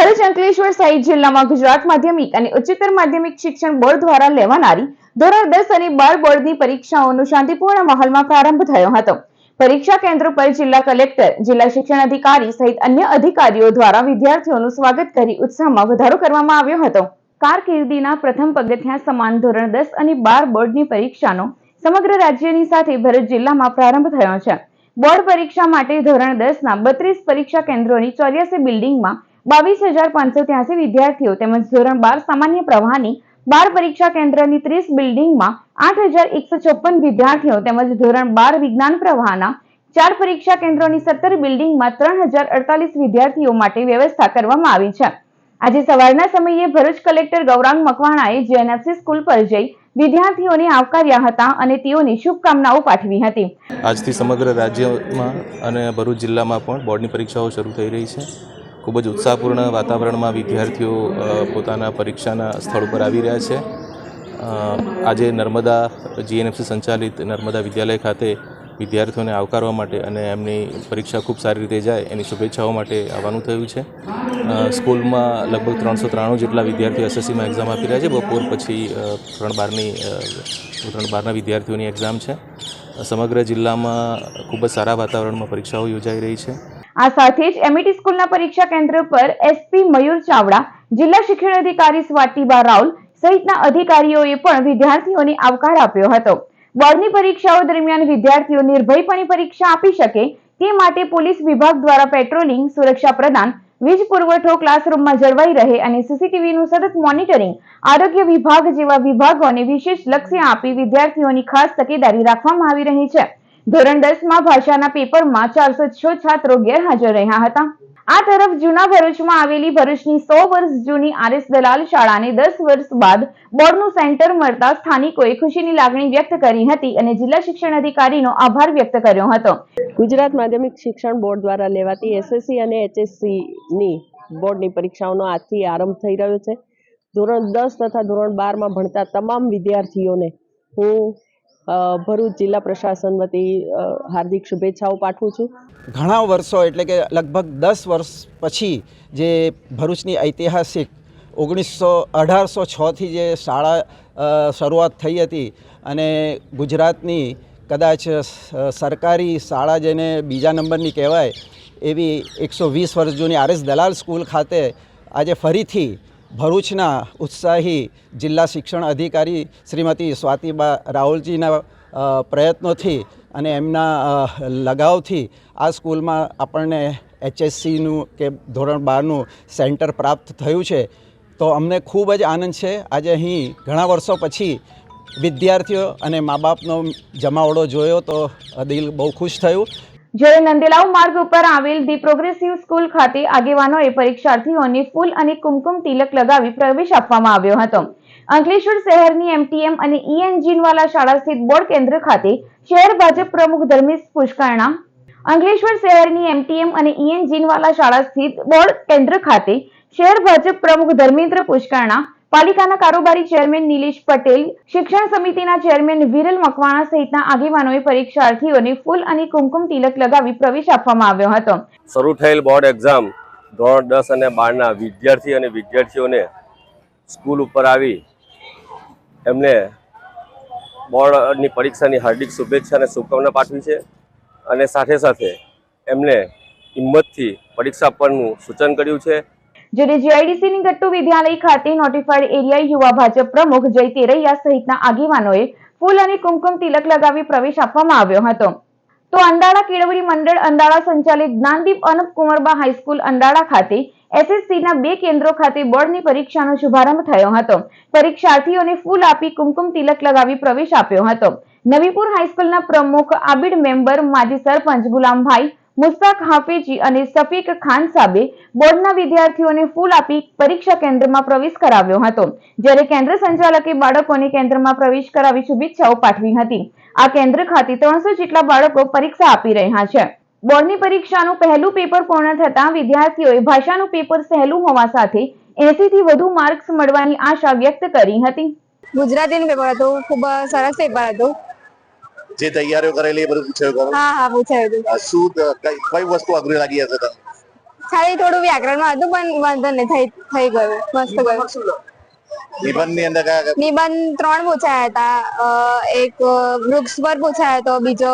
ભરૂચ અંકલેશ્વર સહિત જિલ્લામાં ગુજરાત માધ્યમિક અને ઉચ્ચતર માધ્યમિક શિક્ષણ બોર્ડ દ્વારા લેવાનારી ધોરણ દસ અને બાર બોર્ડની પરીક્ષાઓનો શાંતિપૂર્ણ માહોલમાં પ્રારંભ થયો હતો. પરીક્ષા કેન્દ્રો પર જિલ્લા કલેક્ટર, જિલ્લા શિક્ષણ અધિકારી સહિત અન્ય અધિકારીઓ દ્વારા વિદ્યાર્થીઓનું સ્વાગત કરી ઉત્સાહમાં વધારો કરવામાં આવ્યો હતો. કારકિર્દીના પ્રથમ પગથિયા સમાન ધોરણ દસ અને બાર બોર્ડની પરીક્ષાનો સમગ્ર રાજ્યની સાથે ભરૂચ જિલ્લામાં પ્રારંભ થયો છે. બોર્ડ પરીક્ષા માટે ધોરણ દસના બત્રીસ પરીક્ષા કેન્દ્રોની ચોર્યાસી બિલ્ડિંગમાં બાવીસ હજાર પાંચસો ત્યાસી વિદ્યાર્થીઓ તેમજ ધોરણ બાર સામાન્ય પ્રવાહની બાર પરીક્ષા કેન્દ્રની ત્રીસ બિલ્ડિંગમાં આઠ હજાર એકસો ચોપન વિદ્યાર્થીઓ તેમજ ધોરણ બાર વિજ્ઞાન પ્રવાહના ચાર પરીક્ષા કેન્દ્રોની સત્તર બિલ્ડિંગમાં ત્રણ હજાર અડતાલીસ વિદ્યાર્થીઓ માટે વ્યવસ્થા કરવામાં આવી છે. આજે સવારના સમયે ભરૂચ કલેક્ટર ગૌરાંગ મકવાણાએ જેએનએફસી સ્કૂલ પર જઈ વિદ્યાર્થીઓને આવકાર્યા હતા અને તેઓની શુભકામનાઓ પાઠવી હતી. આજથી સમગ્ર રાજ્યમાં અને ભરૂચ જિલ્લામાં પણ બોર્ડની પરીક્ષાઓ શરૂ થઈ રહી છે. ખૂબ જ ઉત્સાહપૂર્ણ વાતાવરણમાં વિદ્યાર્થીઓ પોતાના પરીક્ષાના સ્થળ ઉપર આવી રહ્યા છે. આજે નર્મદા જીએનએફસી સંચાલિત નર્મદા વિદ્યાલય ખાતે વિદ્યાર્થીઓને આવકારવા માટે અને એમની પરીક્ષા ખૂબ સારી રીતે જાય એની શુભેચ્છાઓ માટે આવવાનું થયું છે. સ્કૂલમાં લગભગ ત્રણસો ત્રાણું જેટલા વિદ્યાર્થીઓ એસએસસીમાં એક્ઝામ આપી રહ્યા છે. બપોર પછી ત્રણ બારની ત્રણ બારના વિદ્યાર્થીઓની એક્ઝામ છે. સમગ્ર જિલ્લામાં ખૂબ જ સારા વાતાવરણમાં પરીક્ષાઓ યોજાઈ રહી છે. આ સાથે જ એમઈટી સ્કૂલના પરીક્ષા કેન્દ્ર પર એસપી મયુર ચાવડા, જિલ્લા શિક્ષણ અધિકારી સ્વાતિબા રાઉલ સહિતના અધિકારીઓએ પણ વિદ્યાર્થીઓને આવકાર આપ્યો હતો. બોર્ડની પરીક્ષાઓ દરમિયાન વિદ્યાર્થીઓ નિર્ભયપણે પરીક્ષા આપી શકે તે માટે પોલીસ વિભાગ દ્વારા પેટ્રોલિંગ સુરક્ષા પ્રદાન, વીજ પુરવઠો ક્લાસરૂમમાં જળવાઈ રહે અને સીસીટીવીનું સતત મોનિટરિંગ આરોગ્ય વિભાગ જેવા વિભાગોને વિશેષ લક્ષ્ય આપી વિદ્યાર્થીઓની ખાસ તકેદારી રાખવામાં આવી રહી છે. ધોરણ દસમાં ભાષાના પેપરમાં ચારસો છ છાત્રો ગેરહાજર રહ્યા હતા. આ તરફ જૂના ભરૂચમાં આવેલી ભરૂચની સો વર્ષ જૂની આરએસ દલાલ શાળાને દસ વર્ષ બાદ બોર્ડનું સેન્ટર મળતા સ્થાનિકોએ ખુશીની લાગણી વ્યક્ત કરી હતી અને જિલ્લા શિક્ષણ અધિકારીનો આભાર વ્યક્ત કર્યો હતો. ગુજરાત માધ્યમિક શિક્ષણ બોર્ડ દ્વારા લેવાતી એસએસસી અને એચએસસીની બોર્ડની પરીક્ષાઓનો આજથી આરંભ થઈ રહ્યો છે. ધોરણ દસ તથા ધોરણ બારમાં ભણતા તમામ વિદ્યાર્થીઓને હું ભરૂચ જિલ્લા પ્રશાસન વતી હાર્દિક શુભેચ્છાઓ પાઠવું છું. ઘણા વર્ષો એટલે કે લગભગ દસ વર્ષ પછી જે ભરૂચની ઐતિહાસિક ઓગણીસો અઢારસો છથી જે શાળા શરૂઆત થઈ હતી અને ગુજરાતની કદાચ સરકારી શાળા જેને બીજા નંબરની કહેવાય એવી એકસો વીસ વર્ષ જૂની આરએસ દલાલ સ્કૂલ ખાતે આજે ફરીથી ભરૂચના ઉત્સાહી જિલ્લા શિક્ષણ અધિકારી શ્રીમતી સ્વાતિબા રાહુલજીના પ્રયત્નોથી અને એમના લગાવથી આ સ્કૂલમાં આપણને એચએસસીનું કે ધોરણ બારનું સેન્ટર પ્રાપ્ત થયું છે. તો અમને ખૂબ જ આનંદ છે. આજે અહીં ઘણા વર્ષો પછી વિદ્યાર્થીઓ અને મા બાપનો જમાવડો જોયો તો દિલ બહુ ખુશ થયું. જ્યારે નંદેલાવ માર્ગ ઉપર આવેલ ધી પ્રોગ્રેસિવ સ્કૂલ ખાતે આગેવાનોએ પરીક્ષાર્થીઓને ફૂલ અને કુમકુમ તિલક લગાવી પ્રવેશ આપવામાં આવ્યો હતો. અંકલેશ્વર શહેરની એમટીએમ અને ઈ એન્જિનવાલા શાળા સ્થિત બોર્ડ કેન્દ્ર ખાતે શહેર ભાજપ પ્રમુખ ધર્મેશ પુષ્કરણા, અંકલેશ્વર શહેરની એમટીએમ અને ઈ એન્જિનવાલા શાળા સ્થિત બોર્ડ કેન્દ્ર ખાતે શહેર ભાજપ પ્રમુખ ધર્મેન્દ્ર પુષ્કરણા પાલિકાના કારોબારી ચેરમેન નિલેશ પટેલ, શિક્ષણ સમિતિના ચેરમેન વિરલ મકવાણા સહિતના આગેવાનોએ પરીક્ષાર્થીઓને ફૂલ અને કુમકુમ તિલક લગાવી પ્રવેશ આપવામાં આવ્યો હતો. શરૂ થયેલ બોર્ડ એક્ઝામ ધોરણ દસ અને બારના વિદ્યાર્થી અને વિદ્યાર્થીઓને સ્કૂલ ઉપર આવી એમને બોર્ડની પરીક્ષાની હાર્દિક શુભેચ્છા અને શુભકામના પાઠવી છે અને સાથે સાથે એમને હિંમતથી પરીક્ષા આપવાનું સૂચન કર્યું છે. જ્યારે જીઆઈડીસીની ગટ્ટુ વિદ્યાલય ખાતે નોટિફાઈડ એરિયા યુવા ભાજપ પ્રમુખ જય તેરૈયા સહિતના આગેવાનોએ ફૂલ અને કુમકુમ તિલક લગાવી પ્રવેશ આપવામાં આવ્યો હતો. તો અંડાળા કેળવણી મંડળ અંડાળા સંચાલિત જ્ઞાનદીપ અનપ કુંવરબા હાઈસ્કૂલ અંડાળા ખાતે એસએસસીના બે કેન્દ્રો ખાતે બોર્ડની પરીક્ષાનો શુભારંભ થયો હતો. પરીક્ષાર્થીઓને ફૂલ આપી કુમકુમ તિલક લગાવી પ્રવેશ આપ્યો હતો. નવીપુર હાઈસ્કૂલના પ્રમુખ આબિડ મેમ્બર, માજી સરપંચ ગુલામભાઈ મુસ્તાક હાફેજી અને સફીક ખાન સાબે બોર્ડના વિદ્યાર્થીઓને ફૂલ આપી પરીક્ષા કેન્દ્રમાં પ્રવેશ કરાવ્યો હતો. જ્યારે કેન્દ્ર સંચાલકે બાળકોને કેન્દ્રમાં પ્રવેશ કરાવી શુભેચ્છાઓ પાઠવી હતી. આ કેન્દ્ર ખાતે ત્રણસો જેટલા બાળકો પરીક્ષા આપી રહ્યા છે. બોર્ડની પરીક્ષાનું પહેલું પેપર પૂર્ણ થતા વિદ્યાર્થીઓએ ભાષાનું પેપર સહેલું હોવા સાથે એસી થી વધુ માર્ક્સ મળવાની આશા વ્યક્ત કરી હતી. ગુજરાતીનું પેપર હતું. ખૂબ સરસ પેપર હતું. જે તૈયારીઓ કરેલી એ બધું પૂછાયું ખબર હા હા પૂછાયું હતું. આ શું કઈ કઈ વસ્તુ અઘરી લાગી હશે તમને ખાલી થોડું વ્યાકરણમાં હતું પણ વાંધો નહીં થઈ થઈ ગયું મસ્ત ગયું. નિબંધની અંદર કયા કયા? નિબંધ ત્રણ પૂછાયા હતા. એક વૃક્ષ પર પૂછાયો હતો બીજો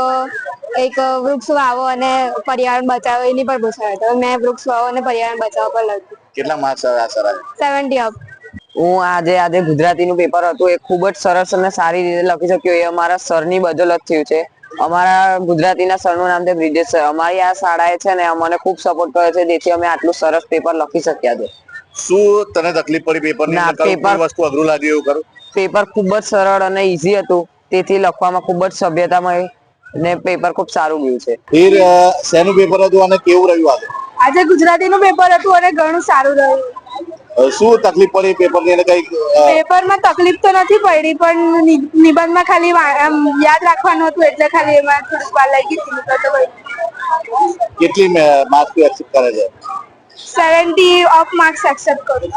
એક વૃક્ષ વાવો અને પર્યાવરણ બચાવો એની પર પૂછાયો હતો. મેં વૃક્ષ વાવો અને પર્યાવરણ બચાવો પર લખ્યું. કેટલા માર્ક્સ આવ્યા સર સેવન્ટી અપ હું આજે આજે ગુજરાતીનું પેપર હતું એ ખૂબ જ સરસ અને સારી રીતે લખી શક્યો. એ અમારા સરની બદોલત થયું છે. અમારા ગુજરાતીના સરનું નામ છે બ્રિજેશ સર. અમારી આ શાળાએ છે ને અમને ખૂબ સપોર્ટ કર્યો છે જેથી અમે આટલું સરસ પેપર લખી શક્યા છે. શું તને તકલીફ પડી પેપર ના, પેપર- વસ્તુ અઘરું લાગ્યું એવું કરું પેપર ખૂબ જ સરળ અને ઈઝી હતું. તેથી લખવામાં ખૂબ જ સભ્યતામય ને પેપર ખૂબ સારું ગયું છે. ફિર શેનું પેપર હતું અને કેવું રહ્યું આજે? આજે ગુજરાતીનું પેપર હતું અને ઘણું સારું રહ્યું. શું તકલીફ પડી પેપરની અંદર કઈ પેપરમાં તકલીફ તો નથી પડી પણ નિબંધમાં ખાલી યાદ રાખવાનું હતું એટલે ખાલી એમાં થોડીક વાર લાગી હતી. તો કેટલી માર્ક્સ એક્સેપ્ટ કરે છે? સેવન્ટી ઓફ માર્ક્સ એક્સેપ્ટ કરું